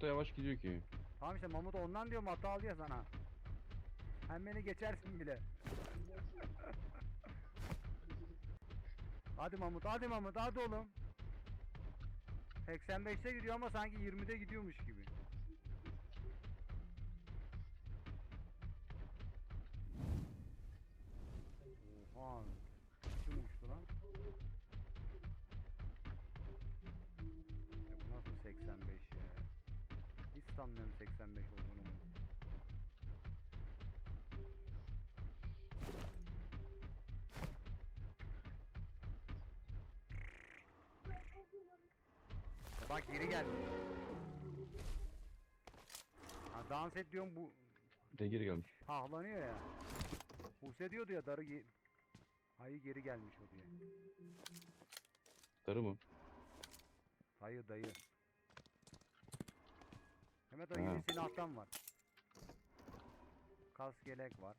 Çok da yavaş gidiyor ki. Tamam işte Mahmut ondan diyorum hata al ya sana. Hem beni geçersin bile. hadi Mahmut hadi Mahmut hadi oğlum. 85'te gidiyor ama sanki 20'de gidiyormuş gibi. Sanmıyorum 85 olduğunu. Bak geri geldi. Ha, dans et diyorum bu De geri gelmiş. hahlanıyor ya. Buse diyordu ya darı ge Hayır geri gelmiş o diye. Darı mı? Dayı dayı. Mehmet Ha. o yeni silahtan var. Kas gelek var.